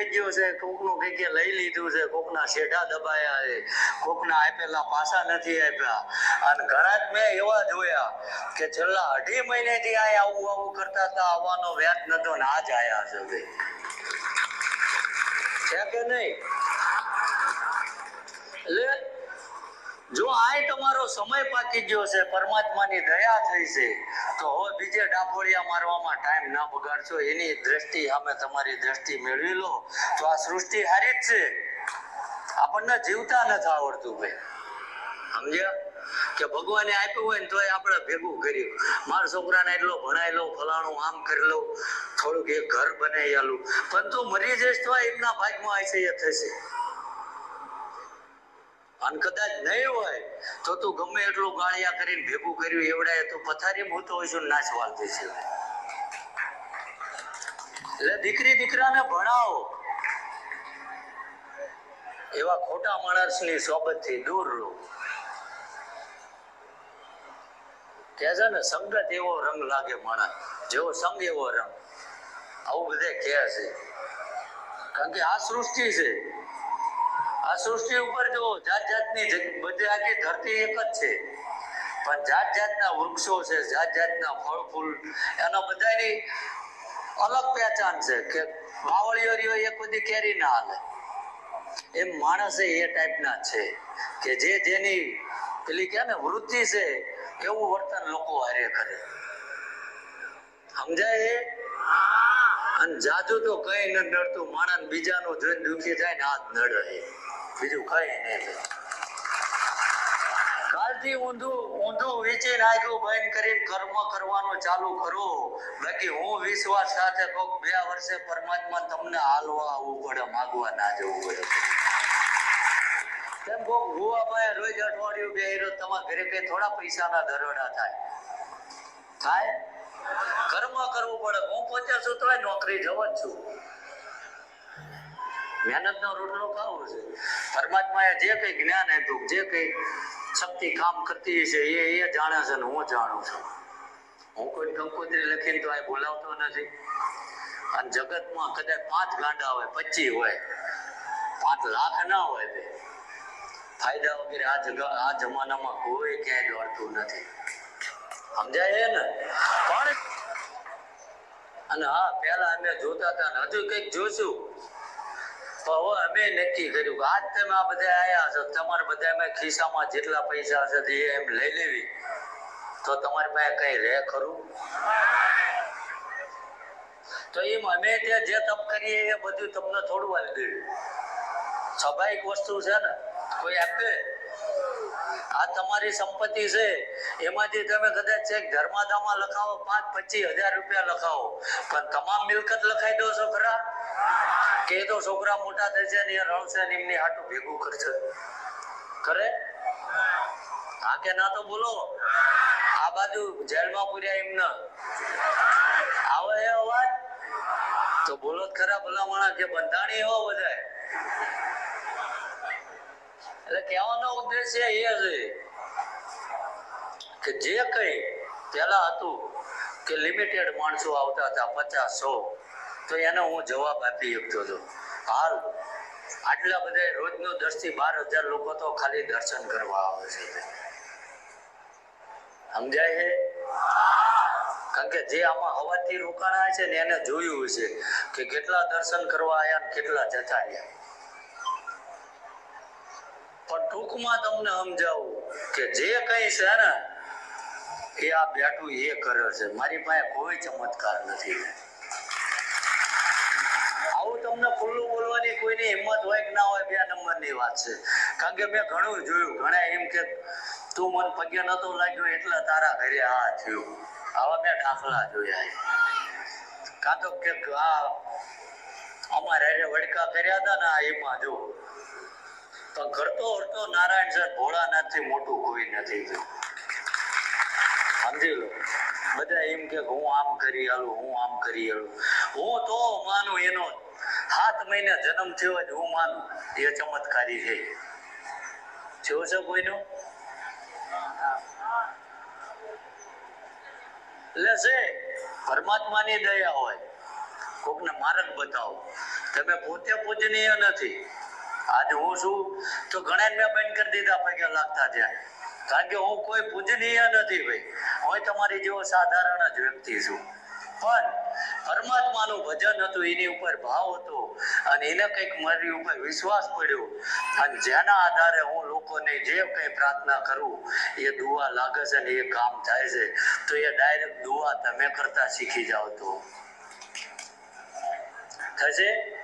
થઈ ગયો છે, કોકનું કઈ કે લઈ લીધું છે, કોકના શેઢા દબાયા છે, કોકના આપેલા પાસા નથી આપ્યા. અને ઘણા જ મેં એવા જોયા કે છેલ્લા અઢી મહિનેથી આ આવું આવું કરતા હતા, આવવાનો વ્યાજ નતો ને આજ આયા છે ભાઈ છે કે નહીં? એટલે જો આય તમારો સમય પાકી ગયો છે, પરમાત્માની દયા થઈ છે તો હવે બીજે ડાફોડિયા મારવામાં ટાઈમ ના બગાડશો. એની દ્રષ્ટિ અમે તમારી દ્રષ્ટિ મેળવી લો. તો આ સૃષ્ટિ હારી જ છે. આપણને જીવતા નથી આવડતું ભાઈ. સમજ્યા? કે ભગવાને આપ્યું હોય ને તોય આપણે ભેગું કર્યું. મારા છોકરાને એટલો ભણાઈ લો ફલાણું આમ કરી લો થોડુંક એક ઘર બનાવી આલું. પણ તું મરી જઈશ તો એમના ભાગમાં આશે એ થશે. અને કદાચ નહીં હોય, તો તું ગમે એટલું ગાળિયા કરીને ભેગું કર્યું, એવડાય તો પથારી મૂતો હોય છું નાચ વાળ દેશે એટલે દીકરી દીકરાને ભણાવો. એવા ખોટા માણસની સોબતથી દૂર રહો. કે છે ને, સંગત એવો રંગ લાગે માણસ, જેવો સંગ એવો રંગ. આવું બધે કહે છે. કારણ કે આ સૃષ્ટિ છે. આ સૃષ્ટિ ઉપર જો જાત જાતની બધી આખી ધરતી એક જ છે. પણ જાત જાતના વૃક્ષો છે, જાત જાતના ફળ, ફૂલ, એના બધાની અલગ પહેચાન છે કે બાવળીઓ રહ્યો એ કોઈ કેરી ના હાલે. એમ માણસ એ ટાઈપના છે કે જે જેની પેલી કે ને વૃત્તિ છે, એવું વર્તન લોકો હારે કરે. સમજાય એ? અને જાજુ તો કઈ ન નડતું, માણસ બીજાનું જોઈને દુખી થાય ને જ નડે. બીજું કઈ નહીં કાલથી ઊંધું ઊંધું વેચી નાખ્યું, બંધ કરીને કર્મ કરવાનું ચાલુ કરો. બાકી હું વિશ્વાસ સાથે કોક બે વર્ષે પરમાત્મા તમને હાલવા આવવું પડે, માગવા ના જવું પડે. તેમ કોક ગુવાભાઈ રોજ અઠવાડિયું બે હીરો તમારા ઘરે કઈ થોડા પૈસાના દરોડા થાય. થાય? કર્મ કરવું પડે. હું પોતે છું તોય નોકરી જવા જ છું. મહેનતનો રોટલો ખાવો છે. પરમાત્માએ જે કંઈ જ્ઞાન આપ્યું જે કંઈ શક્તિ કામ કરતી છે એ એ જાણે છે ને હું જાણું છું. હું કોઈ કંકોત્રી લખીને તો આ બોલાવતો નથી. અને જગતમાં કદાચ પાંચ ગાંડા હોય પચી હોય પાંચ લાખ ના હોય બે. ફાયદા વગેરે આ જગ આ જમાનામાં કોઈ ક્યાંય દોડતું નથી. સમજાય ને? પણ અને હા પેલા અમે જોતા હતા ને હજુ કંઈક જોશું. તો હવે અમે નક્કી કર્યું કે આજ તમે આ બધા આવ્યા છો, તમારે બધા અમે ખિસ્સામાં જેટલા પૈસા છે તે એમ લઈ લેવી. તો તમારી પાસે કઈ રહે ખરું? તો એમ અમે ત્યાં જે તપ કરીએ એ બધું તમને થોડું આવી ગયું સ્વાભાવિક વસ્તુ છે ને, કોઈ આપે? આ તમારી સંપત્તિ છે, એમાંથી તમે કદાચ ચેક ધર્માદામાં લખાવો, પાંચ પચીસ હજાર રૂપિયા લખાવો. પણ તમામ મિલકત લખાઈ દો છો ખરા? કે તો છોકરા મોટા થશે ને રણશે ને એમની હાટું ભેગું કરશે. ખરે? હા કે ના તો બોલો. આ બાજુ જેલમાં પૂર્યા એમને. આવે એ અવાજ. તો બોલો ખરા ભલા માણા કે બંધાણી એવો બધા એટલે કહેવાનો ઉદ્દેશ્ય એ છે કે જે કઈ પેલા હતું કે લિમિટેડ માણસો આવતા હતા, પચાસ સો. તો એને હું જવાબ આપી શકતો હતો. હાલ આટલા બધા રોજનું દસથી બાર હજાર લોકો તો ખાલી દર્શન કરવા આવે છે સમજાય છે? કારણ કે જે આમાં હવાથી રોકાણા છે ને એને જોયું છે કે કેટલા દર્શન કરવા આવ્યા કેટલા જતા રહ્યા. પણ ટૂંકમાં તમને સમજાવું કે જે કઈ છે ને એ આ બેઠું એ કરે છે. મારી પાસે કોઈ ચમત્કાર નથી આવું તમને ખુલ્લું બોલવાની કોઈની હિંમત ના હોય બે નંબરની વાત છે. કારણ કે મેં ઘણું જોયું, ઘણા એમ કે તું મન પગે નતો લાગ્યો એટલે તારા ઘરે આ થયું. આવા મેં દાખલા જોયા કાં તો કે આ અમારે હારે વડકા કર્યા હતા ને આ એમાં જો. તો ઘરતો હરતો નારાયણ સર ભોળાનાથથી મોટું કોઈ નથી સમજી લો. બધા એમ કે હું આમ કરી આલું, હું આમ કરી આલું. હું તો માનું એનો સાત મહિને જન્મ થયો તો હું માનું, એ ચમત્કારી છે. થયો છે કોઈનો? એટલે છે, પરમાત્માની દયા હોય, કોકને માર્ગ બતાવો. તમે પોતે પૂજનીય નથી. આજે હું છું, તો ઘણા મેં બંધ કરી દીધા પગે લાગતા ત્યાં કારણ કે હું કોઈ પૂજનીય નથી ભાઈ. હું તમારી જેવો સાધારણ જ વ્યક્તિ છું. પણ પરમાત્માનું ભજન હતું, એની ઉપર ભાવ હતો. અને એને કંઈક મારી ઉપર વિશ્વાસ પડ્યો. અને જેના આધારે હું લોકોને જે કંઈ પ્રાર્થના કરું, એ દુવા લાગે છે ને એ કામ થાય છે. તો એ ડાયરેક્ટ દુવા તમે કરતા શીખી જાઓ તો. થશે?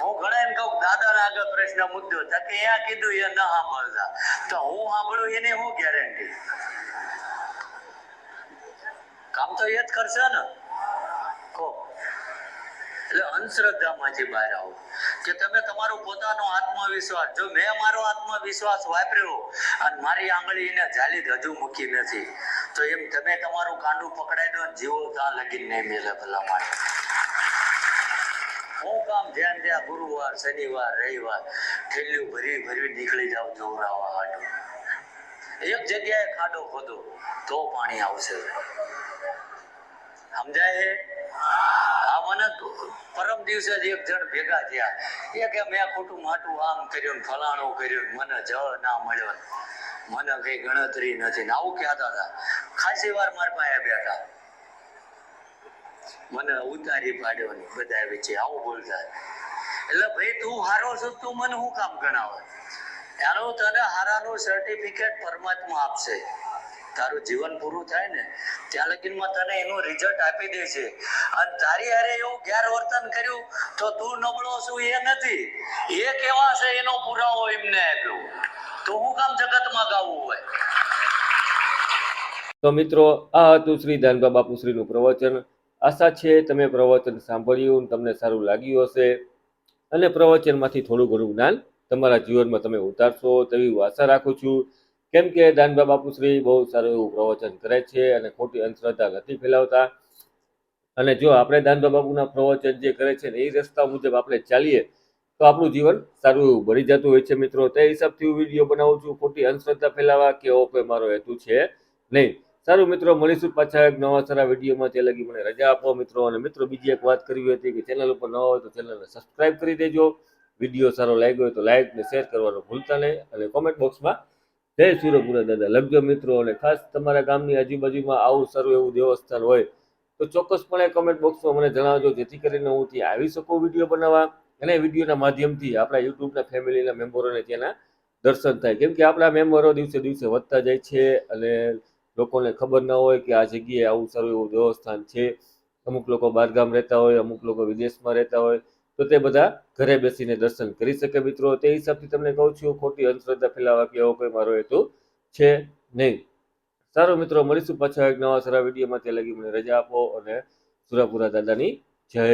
હું ઘણા એમ કહું દાદા આગળ પ્રશ્ન મુદ્દો કે એ કીધું, એ ન સાંભળતા. તો હું સાંભળું, એની શું ગેરંટી કામ તો એ જ કરશે ને. એટલે અંધશ્રદ્ધામાંથી બહાર આવો. કે તમે તમારો પોતાનો આત્મવિશ્વાસ, જો મેં મારો આત્મવિશ્વાસ વાપર્યો અને મારી આંગળી એને જાલી હજુ મૂકી નથી, તો એમ તમે તમારું કાંડું પકડાઈ દો જીવો ત્યાં લગીન નહીં મેલે ભલા માટે હું કામ ધ્યાન ધ્યા ગુરુવાર, શનિવાર, રવિવાર, ઠેલ્યું ભરી ભરી નીકળી જાવ જોવરાવા હાટું. એક જગ્યાએ ખાડો ખોદો, તો પાણી આવશે. સમજાય આ મને પરમ દિવસે જ એક જણ ભેગા થયા. એ કે મેં ખોટું માટું આમ કર્યું ફલાણું કર્યું મને જળ ના મળ્યો મને કઈ ગણતરી નથી. ને આવું કહેતા હતા. ખાસી વાર મારા પાસે બેઠા. મને ઉતારી પાડ્યો ને બધા વચ્ચે. આવું બોલતા. એટલે ભાઈ, તું હારો છો તું મને શું કામ ગણાવે? એનું તને હારાનું સર્ટિફિકેટ પરમાત્મા આપશે. તારું જીવન પૂરું થાય ને, ત્યાં લગીનમાં તને એનું રિઝલ્ટ આપી દે છે. અને તારી હારે એવું ગેરવર્તન કર્યું, તો તું નબળો છું એ નથી. એ કેવા છે એનો પુરાવો એમને આપ્યો. તો હું કામ જગતમાં ગાવું હોય? તો મિત્રો, આ હતું શ્રી દાનબા બાપુશ્રીનું પ્રવચન. આશા છે તમે પ્રવચન સાંભળ્યું તમને સારું લાગ્યું હશે. અને પ્રવચનમાંથી થોડું ઘણું જ્ઞાન તમારા જીવનમાં તમે ઉતારશો તેવી હું આશા રાખું છું. કેમ કે દાનબા બાપુશ્રી બહુ સારું એવું પ્રવચન કરે છે અને ખોટી અંધશ્રદ્ધા નથી ફેલાવતા. અને જો આપણે દાનબા બાપુના પ્રવચન જે કરે છે ને એ રસ્તા મુજબ આપણે ચાલીએ, તો આપણું જીવન સારું એવું બની જતું હોય છે મિત્રો. તે હિસાબથી હું વીડિયો બનાવું છું, ખોટી અંધશ્રદ્ધા ફેલાવા કે એવો કોઈ મારો હેતુ છે નહીં. સારું મિત્રો, મળીશું પાછા એક નવા સારા વિડીયોમાં. તે લગી મને રજા આપો મિત્રો. અને મિત્રો, બીજી એક વાત કરવી હતી કે ચેનલ ઉપર ન હોય તો ચેનલને સબસ્ક્રાઇબ કરી દેજો. વીડિયો સારો લાગ્યો હોય તો લાઈક ને શેર કરવાનું ભૂલતા નહીં. અને કોમેન્ટ બોક્સમાં જય સુરપુરા દાદા. લગ્ન મિત્રો અને ખાસ તમારા ગામની આજુબાજુમાં આવું સારું એવું દેવસ્થાન હોય તો ચોક્કસપણે કમેન્ટ બોક્સમાં મને જણાવજો, જેથી કરીને હું ત્યાં આવી શકું વીડિયો બનાવવા. અને વિડીયોના માધ્યમથી આપણા યુટ્યુબના ફેમિલીના મેમ્બરોને ત્યાંના દર્શન થાય. કેમ કે આપણા મેમ્બરો દિવસે દિવસે વધતા જાય છે અને લોકોને ખબર ના હોય કે આ જગ્યાએ આવું સારું એવું દેવસ્થાન છે. અમુક લોકો બહારગામ રહેતા હોય, અમુક લોકો વિદેશમાં રહેતા હોય. તો તે બધા ઘરે બેસીને દર્શન કરી શકે મિત્રો. તે હિસાબથી તમને કહું છું, ખોટી અંધશ્રદ્ધા ફેલાવા કે એવો કોઈ મારો હેતુ છે નહીં. સારો મિત્રો, મળીશું પાછા એક નવા સારા વિડીયોમાં. ત્યાં લગી મને રજા આપો અને સુરાપુરા દાદાની જય.